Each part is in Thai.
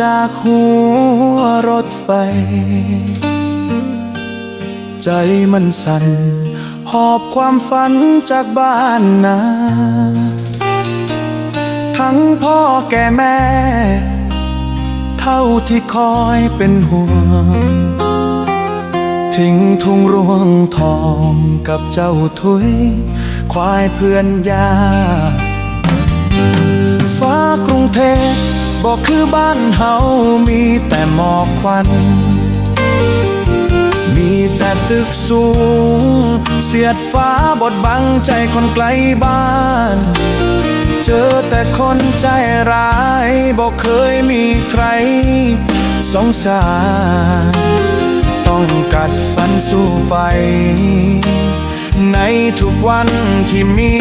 จากหัวรถไฟ ใจมันสั่น หอบความฝันจากบ้านนา ทั้งพ่อแก่แม่ เท่าที่คอยเป็นห่วง ทิ้งทุ่งรวงทองกับเจ้าทุย ควายเพื่อนยา ฟ้ากรุงเทพ บอกคือบ้านเฮามีแต่หมอกควัน มีแต่ตึกสูง เสียดฟ้าบดบังใจคนไกลบ้าน เจอแต่คนใจร้ายบอกเคยมีใคร สงสาร ต้องกัดฟันสู้ไป ในทุกวันที่มี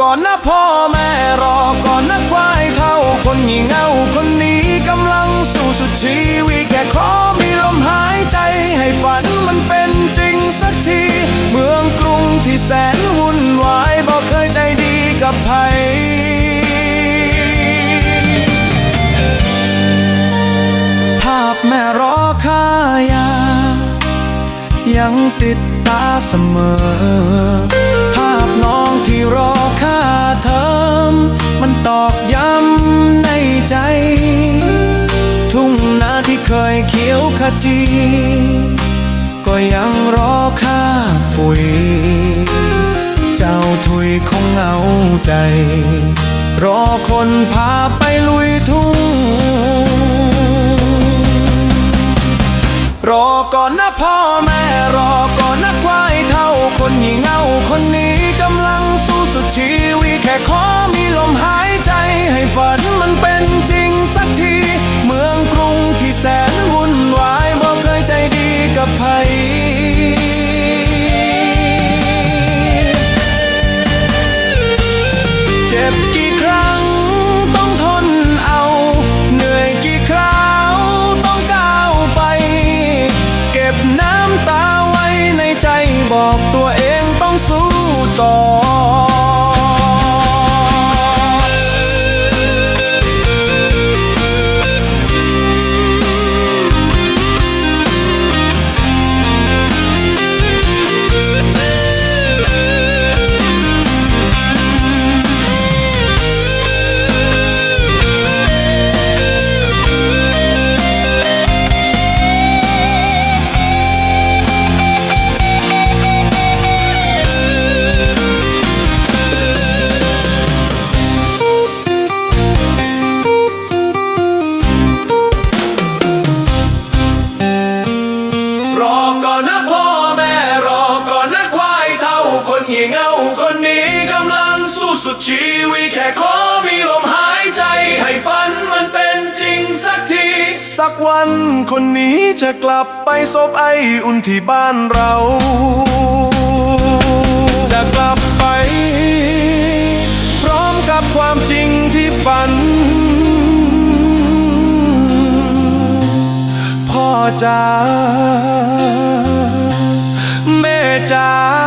ก่อนนะพ่อแม่รอก่อนนะควายเท่าคนหญิงเงาคนนี้กำลังสู้สุดชีวิตแค่ขอมีลมหายใจให้ฝันมันเป็นจริงสักที เมืองกรุงที่แสนวุ่นวายบอกเคยใจดีกับใครภาพแม่รอค่ายายังติดตาเสมอ ที่เคยเขียวขจี ก็ยังรอค่าปุ๋ย เจ้าถุยคงเหงาใจ รอคนพาไปลุยทุ่ง รอก่อนนะพ่อแม่รอก่อนนะควายเท่าคนหญิงเงาคนนี้กำลังสู้สุดชีวิตแค่ขอมี สู้ต่อ อนนะพ่อแม่รอก่อนนะควายเท่าคนเหี่ยเงาคนนี้กำลังสู้สุดชีวิตแค่ขอมีลมหายใจ ให้ฝันมันเป็นจริงสักที สักวันคนนี้จะกลับไปซบไออุ่นที่บ้านเรา จะกลับไป พร้อมกับความจริงที่ฝันพ่อจ๋า แม่จ๋า